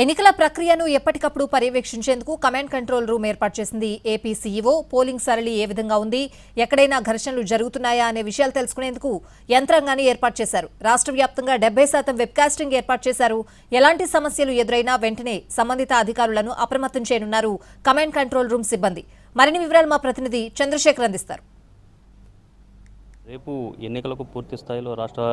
ఎన్నికల ప్రక్రియను ఎప్పటికప్పుడు పర్యవేక్షించేందుకు కమాండ్ కంట్రోల్ రూమ్ ఏర్పాటు చేసింది ఏపీ సీఈఓ. పోలింగ్ సరళి ఏ విధంగా ఉంది? ఎక్కడైనా ఘర్షణలు జరుగుతున్నాయా అనే విషయాలు తెలుసుకునేందుకు యంత్రాంగాన్ని ఏర్పాటు చేశారు. రాష్ట్ర వ్యాప్తంగా డెబ్బై శాతం వెబ్కాస్టింగ్ ఏర్పాటు చేశారు. ఎలాంటి సమస్యలు ఎదురైనా వెంటనే సంబంధిత అధికారులను అప్రమత్తం చేయనున్నారు కమాండ్ కంట్రోల్ రూమ్ సిబ్బంది. మరిన్ని వివరాలు మా ప్రతినిధి చంద్రశేఖర్ అందిస్తారు. రేపు ఎన్నికలకు పూర్తి స్థాయిలో రాష్ట్ర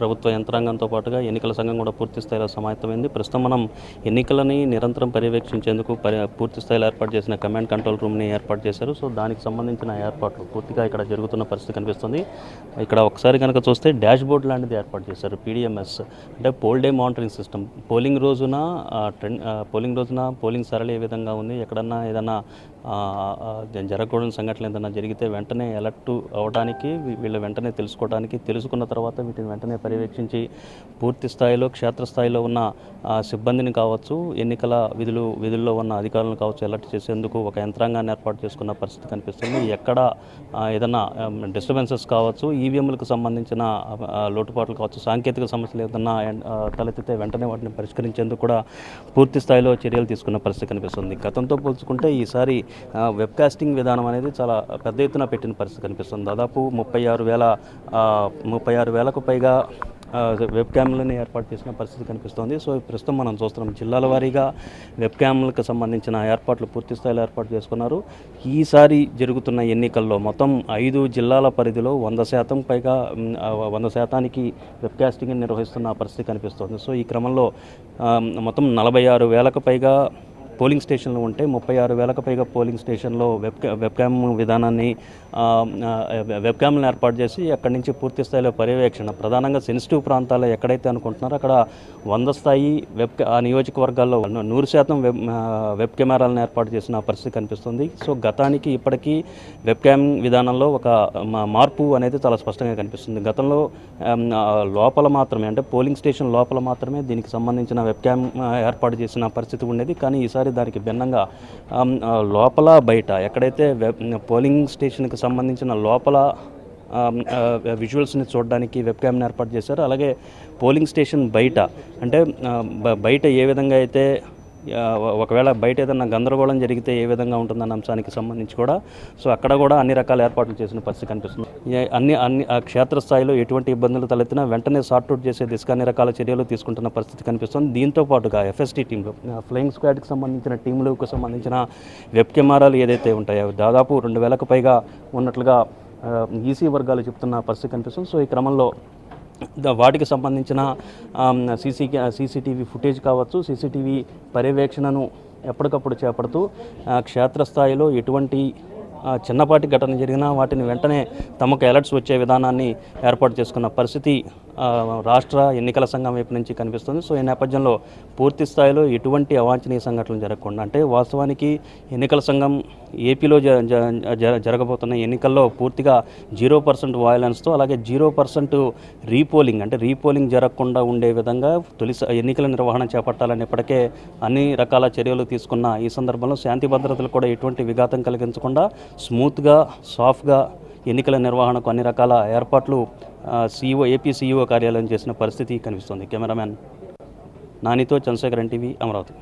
ప్రభుత్వ యంత్రాంగంతో పాటుగా ఎన్నికల సంఘం కూడా పూర్తి స్థాయిలో సమాయత్తమైంది. ప్రస్తుతం మనం ఎన్నికలని నిరంతరం పర్యవేక్షించేందుకు పూర్తి స్థాయిలో ఏర్పాటు చేసిన కమాండ్ కంట్రోల్ రూమ్ని ఏర్పాటు చేశారు. సో దానికి సంబంధించిన ఏర్పాట్లు పూర్తిగా ఇక్కడ జరుగుతున్న పరిస్థితి కనిపిస్తుంది. ఇక్కడ ఒకసారి కనుక చూస్తే డాష్ బోర్డ్ లాంటిది ఏర్పాటు చేశారు పీడిఎంఎస్. అంటే poll day monitoring system. Polling రోజున ట్రెండ్ పోలింగ్ రోజున పోలింగ్ సరళి ఏ విధంగా ఉంది? ఎక్కడన్నా ఏదన్నా జరగకూడని సంఘటనలు ఏదైనా జరిగితే వెంటనే అలర్ట్ అవ్వడానికి వీళ్ళు వెంటనే తెలుసుకోవడానికి తెలుసుకున్న తర్వాత వీటిని వెంటనే పర్యవేక్షించి పూర్తి స్థాయిలో క్షేత్రస్థాయిలో ఉన్న సిబ్బందిని కావచ్చు ఎన్నికల విధులు విధుల్లో ఉన్న అధికారులను కావచ్చు అలర్ట్ చేసేందుకు ఒక యంత్రాంగాన్ని ఏర్పాటు చేసుకున్న పరిస్థితి కనిపిస్తుంది. ఎక్కడ ఏదైనా డిస్టర్బెన్సెస్ కావచ్చు ఈవీఎంలకు సంబంధించిన లోటుపాట్లు కావచ్చు సాంకేతిక సమస్యలు ఏదన్నా తలెత్తితే వెంటనే వాటిని పరిష్కరించేందుకు కూడా పూర్తి స్థాయిలో చర్యలు తీసుకున్న పరిస్థితి కనిపిస్తుంది. గతంతో పోల్చుకుంటే ఈసారి వెబ్కాస్టింగ్ విధానం అనేది చాలా పెద్ద ఎత్తున పెట్టిన పరిస్థితి కనిపిస్తుంది. దాదాపు ముప్పై ఆరు వేల ముప్పై ఆరు వేలకు పైగా వెబ్ క్యామ్లను ఏర్పాటు చేసిన పరిస్థితి కనిపిస్తోంది. సో ప్రస్తుతం మనం చూస్తున్నాం జిల్లాల వారీగా వెబ్ క్యామ్లకు సంబంధించిన ఏర్పాట్లు పూర్తి స్థాయిలో ఏర్పాటు చేసుకున్నారు. ఈసారి జరుగుతున్న ఎన్నికల్లో మొత్తం ఐదు జిల్లాల పరిధిలో వంద శాతం పైగా వంద శాతానికి వెబ్కాస్టింగ్ నిర్వహిస్తున్న పరిస్థితి కనిపిస్తోంది. సో ఈ క్రమంలో మొత్తం నలభై ఆరు వేలకు పైగా పోలింగ్ స్టేషన్లు ఉంటే ముప్పై ఆరు వేలకు పైగా పోలింగ్ స్టేషన్లో వెబ్ వెబ్క్యామ్ విధానాన్ని ఆ, ఏర్పాటు చేసి అక్కడి నుంచి పూర్తి స్థాయిలో పర్యవేక్షణ. ప్రధానంగా సెన్సిటివ్ ప్రాంతాల్లో ఎక్కడైతే అనుకుంటున్నారో అక్కడ వంద స్థాయి వెబ్ ఆ నియోజకవర్గాల్లో నూరు శాతం వెబ్ వెబ్ కెమెరాలను ఏర్పాటు చేసిన పరిస్థితి కనిపిస్తుంది. సో గతానికి ఇప్పటికీ వెబ్ క్యామ్ విధానంలో ఒక మా- మార్పు అనేది చాలా స్పష్టంగా కనిపిస్తుంది. గతంలో లోపల మాత్రమే అంటే పోలింగ్ స్టేషన్ లోపల మాత్రమే దీనికి సంబంధించిన వెబ్ క్యామ్ ఏర్పాటు చేసిన పరిస్థితి ఉండేది. కానీ ఈసారి దానికి భిన్నంగా లోపల బయట ఎక్కడైతే వెబ్ పోలింగ్ స్టేషన్కి సంబంధించిన లోపల విజువల్స్ని చూడడానికి వెబ్ క్యామ్ని ఏర్పాటు చేశారు. అలాగే పోలింగ్ స్టేషన్ బయట అంటే బ- బయట ఏ విధంగా అయితే ఒకవేళ బయట ఏదైనా గందరగోళం జరిగితే ఏ విధంగా ఉంటుందన్న అంశానికి సంబంధించి కూడా సో అక్కడ కూడా అన్ని రకాల ఏర్పాట్లు చేసిన పరిస్థితి కనిపిస్తుంది. అన్ని అన్ని క్షేత్రస్థాయిలో ఎటువంటి ఇబ్బందులు తలెత్తినా వెంటనే సార్ట్అవుట్ చేసే దిశగా అన్ని రకాల చర్యలు తీసుకుంటున్న పరిస్థితి కనిపిస్తుంది. దీంతో పాటుగా ఎఫ్ఎస్టీ టీంలు ఫ్లయింగ్ స్క్వాడ్కి సంబంధించిన టీంలకు సంబంధించిన వెబ్ కెమెరాలు ఏదైతే ఉంటాయో దాదాపు రెండు వేలకు పైగా ఉన్నట్లుగా ఈసీ వర్గాలు చెప్తున్న పరిస్థితి కనిపిస్తుంది. సో ఈ క్రమంలో వాటికి సంబంధించిన సీసీ సీసీటీవీ ఫుటేజ్ కావచ్చు సీసీటీవీ పర్యవేక్షణను ఎప్పటికప్పుడు చేపడుతూ క్షేత్రస్థాయిలో ఎటువంటి చిన్నపాటి ఘటన జరిగినా వాటిని వెంటనే తమకు అలర్ట్స్ వచ్చే విధానాన్ని ఏర్పాటు చేసుకున్న పరిస్థితి రాష్ట్ర ఎన్నికల సంఘం వైపు నుంచి కనిపిస్తుంది. సో ఈ నేపథ్యంలో పూర్తి స్థాయిలో ఎటువంటి అవాంఛనీయ సంఘటనలు జరగకుండా అంటే వాస్తవానికి ఎన్నికల సంఘం ఏపీలో జ జ- జరగబోతున్న ఎన్నికల్లో పూర్తిగా జీరో పర్సెంట్ వాయలెన్స్తో అలాగే జీరో పర్సెంట్ రీపోలింగ్ అంటే రీపోలింగ్ జరగకుండా ఉండే విధంగా తొలి ఎన్నికల నిర్వహణ చేపట్టాలని ఇప్పటికే అన్ని రకాల చర్యలు తీసుకున్న ఈ సందర్భంలో శాంతి భద్రతలు కూడా ఎటువంటి విఘాతం కలిగించకుండా స్మూత్గా సాఫ్ట్గా ఎన్నికల నిర్వహణకు అన్ని రకాల ఏర్పాట్లు సీఈఓ ఏపీ సీఈఓ కార్యాలయం చేసిన పరిస్థితి కనిపిస్తుంది. కెమెరామ్యాన్ నానితో చంద్రశేఖర్ ఎన్టీవీ అమరావతి.